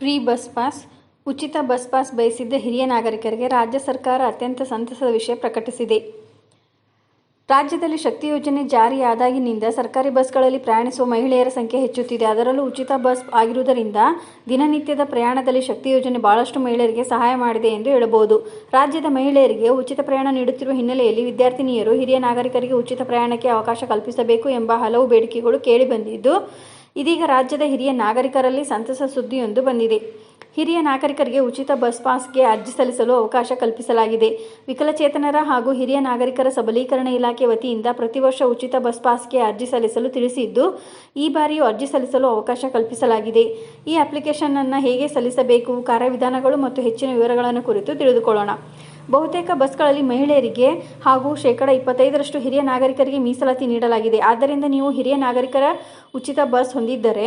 Free bus pass, ಉಚಿತ bus pass ಬಯಸಿದ್ದ ಹಿರಿಯ ನಾಗರಿಕರಿಗೆ ರಾಜ್ಯ ಸರ್ಕಾರ ಅತ್ಯಂತ ಸಂತಸದ ವಿಷಯ ಪ್ರಕಟಿಸಿದೆ. ರಾಜ್ಯದಲ್ಲಿ ಶಕ್ತಿ ಯೋಜನೆ ಜಾರಿಯಾದಾಗಿನಿಂದ ಸರ್ಕಾರಿ ಬಸ್ಗಳಲ್ಲಿ ಪ್ರಯಾಣಿಸುವ ಮಹಿಳೆಯರ ಸಂಖ್ಯೆ ಹೆಚ್ಚುತ್ತಿದೆ. ಅದರಲ್ಲೂ ಉಚಿತ ಬಸ್ ಆಗಿರುವುದರಿಂದ ದಿನನಿತ್ಯದ ಪ್ರಯಾಣದಲ್ಲಿ ಶಕ್ತಿ ಯೋಜನೆ ಬಹಳಷ್ಟು ಮಹಿಳೆಯರಿಗೆ ಸಹಾಯ ಮಾಡಿದೆ ಎಂದು ಹೇಳಬಹುದು. ರಾಜ್ಯದ ಮಹಿಳೆಯರಿಗೆ ಉಚಿತ ಪ್ರಯಾಣ ನೀಡುತ್ತಿರುವ ಹಿನ್ನೆಲೆಯಲ್ಲಿ ವಿದ್ಯಾರ್ಥಿನಿಯರು ಹಿರಿಯ ನಾಗರಿಕರಿಗೆ ಉಚಿತ ಪ್ರಯಾಣಕ್ಕೆ ಅವಕಾಶ ಕಲ್ಪಿಸಬೇಕು ಎಂಬ ಹಲವು ಬೇಡಿಕೆಗಳು ಕೇಳಿಬಂದಿದ್ದು ಇದೀಗ ರಾಜ್ಯದ ಹಿರಿಯ ನಾಗರಿಕರಲ್ಲಿ ಸಂತಸ ಸುದ್ದಿಯೊಂದು ಬಂದಿದೆ. ಹಿರಿಯ ನಾಗರಿಕರಿಗೆ ಉಚಿತ ಬಸ್ ಪಾಸ್ಗೆ ಅರ್ಜಿ ಸಲ್ಲಿಸಲು ಅವಕಾಶ ಕಲ್ಪಿಸಲಾಗಿದೆ. ವಿಕಲಚೇತನರ ಹಾಗೂ ಹಿರಿಯ ನಾಗರಿಕರ ಸಬಲೀಕರಣ ಇಲಾಖೆ ವತಿಯಿಂದ ಪ್ರತಿ ವರ್ಷ ಉಚಿತ ಬಸ್ ಪಾಸ್ಗೆ ಅರ್ಜಿ ಸಲ್ಲಿಸಲು ತಿಳಿಸಿದ್ದು, ಈ ಬಾರಿಯೂ ಅರ್ಜಿ ಸಲ್ಲಿಸಲು ಅವಕಾಶ ಕಲ್ಪಿಸಲಾಗಿದೆ. ಈ ಅಪ್ಲಿಕೇಶನ್ ಅನ್ನು ಹೇಗೆ ಸಲ್ಲಿಸಬೇಕು, ಕಾರ್ಯವಿಧಾನಗಳು ಮತ್ತು ಹೆಚ್ಚಿನ ವಿವರಗಳನ್ನು ಕುರಿತು ತಿಳಿದುಕೊಳ್ಳೋಣ. ಬಹುತೇಕ ಬಸ್ಗಳಲ್ಲಿ ಮಹಿಳೆಯರಿಗೆ ಹಾಗೂ ಶೇಕಡ ಇಪ್ಪತ್ತೈದರಷ್ಟು ಹಿರಿಯ ನಾಗರಿಕರಿಗೆ ಮೀಸಲಾತಿ ನೀಡಲಾಗಿದೆ. ಆದ್ದರಿಂದ ನೀವು ಹಿರಿಯ ನಾಗರಿಕರ ಉಚಿತ ಬಸ್ ಹೊಂದಿದ್ದರೆ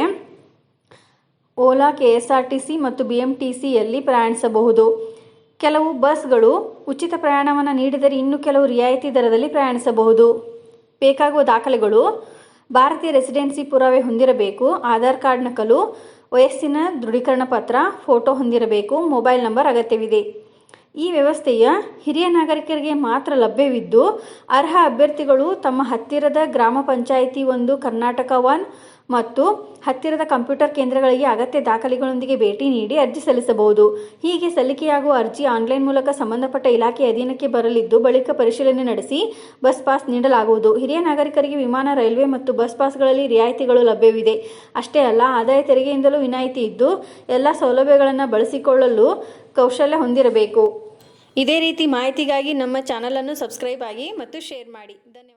ಓಲಾ, ಕೆಎಸ್ಆರ್ಟಿಸಿ ಮತ್ತು ಬಿಎಂಟಿಸಿಯಲ್ಲಿ ಪ್ರಯಾಣಿಸಬಹುದು. ಕೆಲವು ಬಸ್ಗಳು ಉಚಿತ ಪ್ರಯಾಣವನ್ನು ನೀಡಿದರೆ ಇನ್ನು ಕೆಲವು ರಿಯಾಯಿತಿ ದರದಲ್ಲಿ ಪ್ರಯಾಣಿಸಬಹುದು. ಬೇಕಾಗುವ ದಾಖಲೆಗಳು ಭಾರತೀಯ ರೆಸಿಡೆನ್ಸಿ ಪುರಾವೆ ಹೊಂದಿರಬೇಕು, ಆಧಾರ್ ಕಾರ್ಡ್ ನಕಲು, ವಯಸ್ಸಿನ ದೃಢೀಕರಣ ಪತ್ರ, ಫೋಟೋ ಹೊಂದಿರಬೇಕು, ಮೊಬೈಲ್ ನಂಬರ್ ಅಗತ್ಯವಿದೆ. ಈ ವ್ಯವಸ್ಥೆಯ ಹಿರಿಯ ನಾಗರಿಕರಿಗೆ ಮಾತ್ರ ಲಭ್ಯವಿದ್ದು, ಅರ್ಹ ಅಭ್ಯರ್ಥಿಗಳು ತಮ್ಮ ಹತ್ತಿರದ ಗ್ರಾಮ ಪಂಚಾಯಿತಿ ಒಂದು, ಕರ್ನಾಟಕ ಒನ್ ಮತ್ತು ಹತ್ತಿರದ ಕಂಪ್ಯೂಟರ್ ಕೇಂದ್ರಗಳಿಗೆ ಅಗತ್ಯ ದಾಖಲೆಗಳೊಂದಿಗೆ ಭೇಟಿ ನೀಡಿ ಅರ್ಜಿ ಸಲ್ಲಿಸಬಹುದು. ಹೀಗೆ ಸಲ್ಲಿಕೆಯಾಗುವ ಅರ್ಜಿ ಆನ್ಲೈನ್ ಮೂಲಕ ಸಂಬಂಧಪಟ್ಟ ಇಲಾಖೆ ಅಧೀನಕ್ಕೆ ಬರಲಿದ್ದು, ಬಳಿಕ ಪರಿಶೀಲನೆ ನಡೆಸಿ ಬಸ್ ಪಾಸ್ ನೀಡಲಾಗುವುದು. ಹಿರಿಯ ನಾಗರಿಕರಿಗೆ ವಿಮಾನ, ರೈಲ್ವೆ ಮತ್ತು ಬಸ್ ಪಾಸ್ಗಳಲ್ಲಿ ರಿಯಾಯಿತಿಗಳು ಲಭ್ಯವಿದೆ. ಅಷ್ಟೇ ಅಲ್ಲ, ಆದಾಯ ತೆರಿಗೆಯಿಂದಲೂ ವಿನಾಯಿತಿ ಇದ್ದು, ಎಲ್ಲ ಸೌಲಭ್ಯಗಳನ್ನು ಬಳಸಿಕೊಳ್ಳಲು ಕೌಶಲ್ಯ ಹೊಂದಿರಬೇಕು. ಇದೇ ರೀತಿ ಮಾಹಿತಿಗಾಗಿ ನಮ್ಮ ಚಾನಲನ್ನು ಸಬ್ಸ್ಕ್ರೈಬ್ ಆಗಿ ಮತ್ತು ಶೇರ್ ಮಾಡಿ. ಧನ್ಯವಾದ